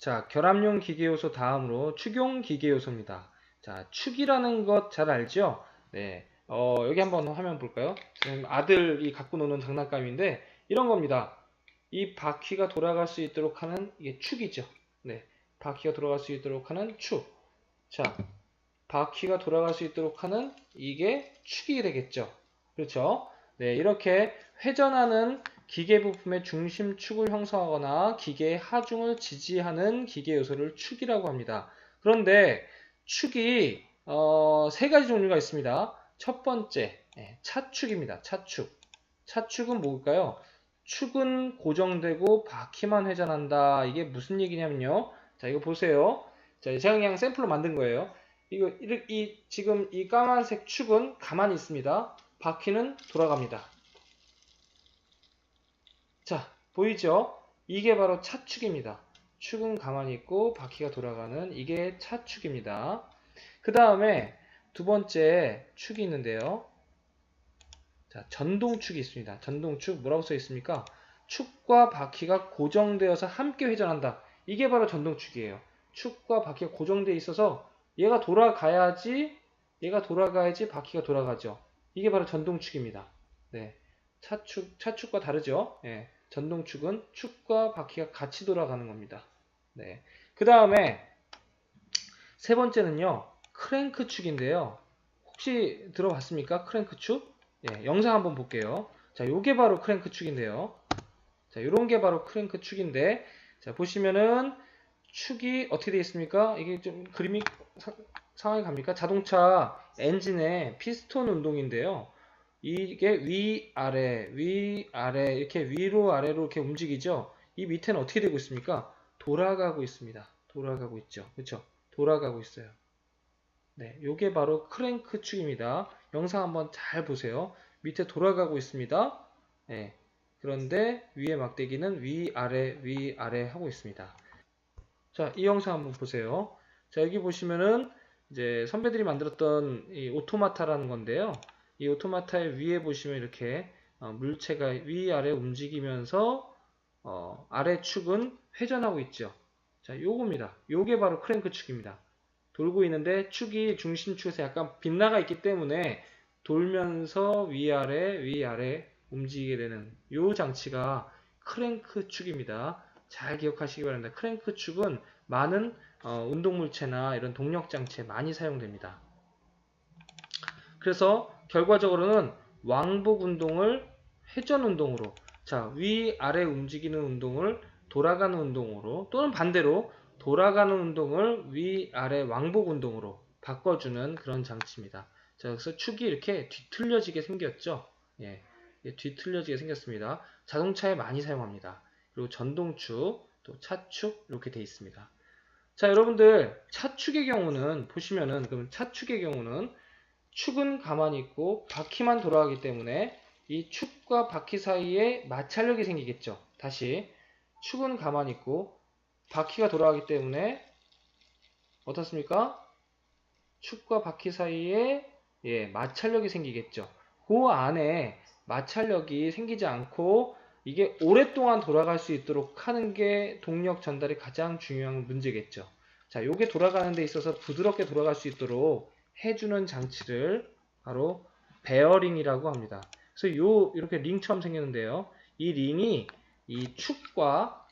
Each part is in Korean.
자, 결합용 기계 요소 다음으로 축용 기계 요소입니다. 자, 축이라는 것 잘 알죠? 네. 어, 여기 한번 화면 볼까요? 지금 아들이 갖고 노는 장난감인데 이런 겁니다. 이 바퀴가 돌아갈 수 있도록 하는 이게 축이죠. 네. 바퀴가 돌아갈 수 있도록 하는 축. 자, 바퀴가 돌아갈 수 있도록 하는 이게 축이 되겠죠. 그렇죠? 네, 이렇게 회전하는 기계 부품의 중심 축을 형성하거나 기계의 하중을 지지하는 기계 요소를 축이라고 합니다. 그런데 축이 어, 세 가지 종류가 있습니다. 첫 번째, 예, 차축입니다. 차축. 차축은 뭘까요? 축은 고정되고 바퀴만 회전한다. 이게 무슨 얘기냐면요. 자, 이거 보세요. 자, 제가 그냥 샘플로 만든 거예요. 이거 이, 이 지금 이 까만색 축은 가만히 있습니다. 바퀴는 돌아갑니다. 자, 보이죠? 이게 바로 차축입니다. 축은 가만히 있고 바퀴가 돌아가는 이게 차축입니다. 그 다음에 두 번째 축이 있는데요. 자, 전동축이 있습니다. 전동축 뭐라고 써 있습니까? 축과 바퀴가 고정되어서 함께 회전한다. 이게 바로 전동축이에요. 축과 바퀴가 고정되어 있어서 얘가 돌아가야지 얘가 돌아가야지 바퀴가 돌아가죠. 이게 바로 전동축입니다. 네. 차축, 차축과 다르죠? 예. 전동축은 축과 바퀴가 같이 돌아가는 겁니다. 네. 그 다음에 세 번째는요. 크랭크축인데요. 혹시 들어봤습니까? 크랭크축? 예, 영상 한번 볼게요. 자, 요게 바로 크랭크축인데요. 자, 요런 게 바로 크랭크축인데 자, 보시면은 축이 어떻게 되어 있습니까? 이게 좀 그림이 사, 상황이 갑니까? 자동차 엔진의 피스톤 운동인데요. 이게 위 아래 위 아래 이렇게 위로 아래로 이렇게 움직이죠. 이 밑에는 어떻게 되고 있습니까? 돌아가고 있습니다. 돌아가고 있죠. 그렇죠? 돌아가고 있어요. 네, 요게 바로 크랭크 축입니다. 영상 한번 잘 보세요. 밑에 돌아가고 있습니다. 네, 그런데 위에 막대기는 위 아래 위 아래 하고 있습니다. 자, 이 영상 한번 보세요. 자, 여기 보시면은 이제 선배들이 만들었던 이 오토마타라는 건데요. 이 오토마타의 위에 보시면 이렇게 어, 물체가 위아래 움직이면서 어, 아래 축은 회전하고 있죠. 자, 요겁니다. 요게 바로 크랭크 축입니다. 돌고 있는데 축이 중심축에서 약간 빗나가 있기 때문에 돌면서 위아래 위아래 움직이게 되는 요 장치가 크랭크 축입니다. 잘 기억하시기 바랍니다. 크랭크 축은 많은 어, 운동물체나 이런 동력 장치에 많이 사용됩니다. 그래서 결과적으로는 왕복 운동을 회전 운동으로 자, 위 아래 움직이는 운동을 돌아가는 운동으로 또는 반대로 돌아가는 운동을 위 아래 왕복 운동으로 바꿔주는 그런 장치입니다. 자, 그래서 축이 이렇게 뒤틀려지게 생겼죠. 예, 뒤틀려지게 생겼습니다. 자동차에 많이 사용합니다. 그리고 전동축, 또 차축 이렇게 되어 있습니다. 자, 여러분들 차축의 경우는 보시면은 그럼 차축의 경우는 축은 가만히 있고 바퀴만 돌아가기 때문에 이 축과 바퀴 사이에 마찰력이 생기겠죠. 다시 축은 가만히 있고 바퀴가 돌아가기 때문에 어떻습니까? 축과 바퀴 사이에 예, 마찰력이 생기겠죠. 그 안에 마찰력이 생기지 않고 이게 오랫동안 돌아갈 수 있도록 하는 게 동력 전달이 가장 중요한 문제겠죠. 자, 요게 돌아가는 데 있어서 부드럽게 돌아갈 수 있도록 해주는 장치를 바로 베어링이라고 합니다. 그래서 요 이렇게 링처럼 생겼는데요. 이 링이 이 축과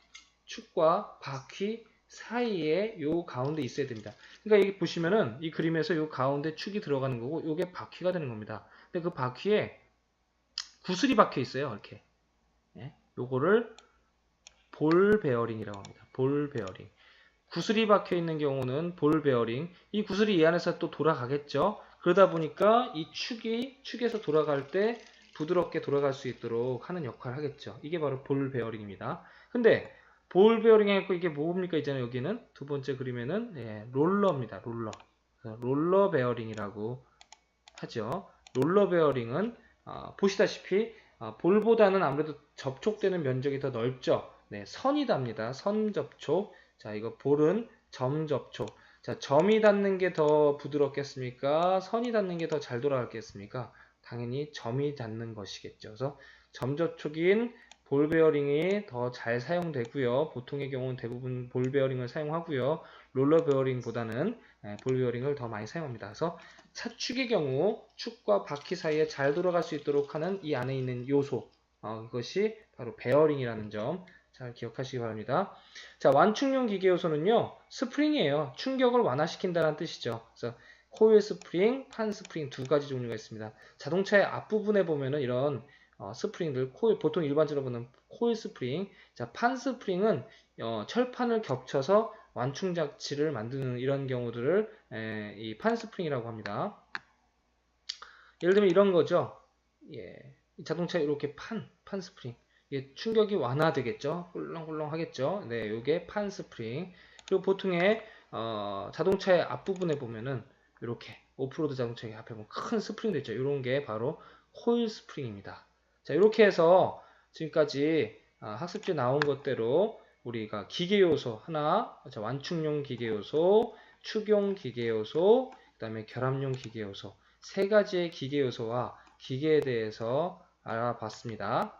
축과 바퀴 사이에 요 가운데 있어야 됩니다. 그러니까 여기 보시면은 이 그림에서 요 가운데 축이 들어가는 거고 요게 바퀴가 되는 겁니다. 근데 그 바퀴에 구슬이 박혀 있어요. 이렇게. 예? 요거를 볼 베어링이라고 합니다. 볼 베어링. 구슬이 박혀 있는 경우는 볼 베어링. 이 구슬이 이 안에서 또 돌아가겠죠. 그러다 보니까 이 축이 축에서 돌아갈 때 부드럽게 돌아갈 수 있도록 하는 역할을 하겠죠. 이게 바로 볼 베어링입니다. 근데 볼 베어링 했고 이게 뭡니까 있잖아요. 여기는 두 번째 그림에는 예, 롤러입니다. 롤러. 롤러 베어링이라고 하죠. 롤러 베어링은 어, 보시다시피 어, 볼보다는 아무래도 접촉되는 면적이 더 넓죠. 네, 선이 답니다. 선 접촉. 자, 이거 볼은 점 접촉. 자, 점이 닿는 게 더 부드럽겠습니까? 선이 닿는 게 더 잘 돌아가겠습니까? 당연히 점이 닿는 것이겠죠. 그래서 점 접촉인 볼 베어링이 더 잘 사용되고요. 보통의 경우는 대부분 볼 베어링을 사용하고요. 롤러 베어링보다는 예, 볼 베어링을 더 많이 사용합니다. 그래서 차축의 경우 축과 바퀴 사이에 잘 돌아갈 수 있도록 하는 이 안에 있는 요소 어, 그것이 바로 베어링이라는 점 잘 기억하시기 바랍니다. 자 완충용 기계 요소는요 스프링이에요. 충격을 완화시킨다는 뜻이죠. 그래서 코일 스프링, 판 스프링 두 가지 종류가 있습니다. 자동차의 앞부분에 보면은 이런 어, 스프링들 코일 보통 일반적으로 보는 코일 스프링, 자 판 스프링은 어, 철판을 겹쳐서 완충 장치를 만드는 이런 경우들을 에, 이 판 스프링이라고 합니다. 예를 들면 이런 거죠. 예, 이 자동차에 이렇게 판, 판 스프링. 이게 충격이 완화되겠죠. 꿀렁꿀렁 하겠죠. 네, 요게 판 스프링. 그리고 보통의 어, 자동차의 앞부분에 보면은 이렇게 오프로드 자동차의 앞에 보면 큰 스프링도 있죠. 이런 게 바로 코일 스프링입니다. 자, 이렇게 해서 지금까지 아, 학습지에 나온 것대로 우리가 기계 요소 하나, 자, 완충용 기계 요소, 축용 기계 요소, 그다음에 결합용 기계 요소 세 가지의 기계 요소와 기계에 대해서 알아봤습니다.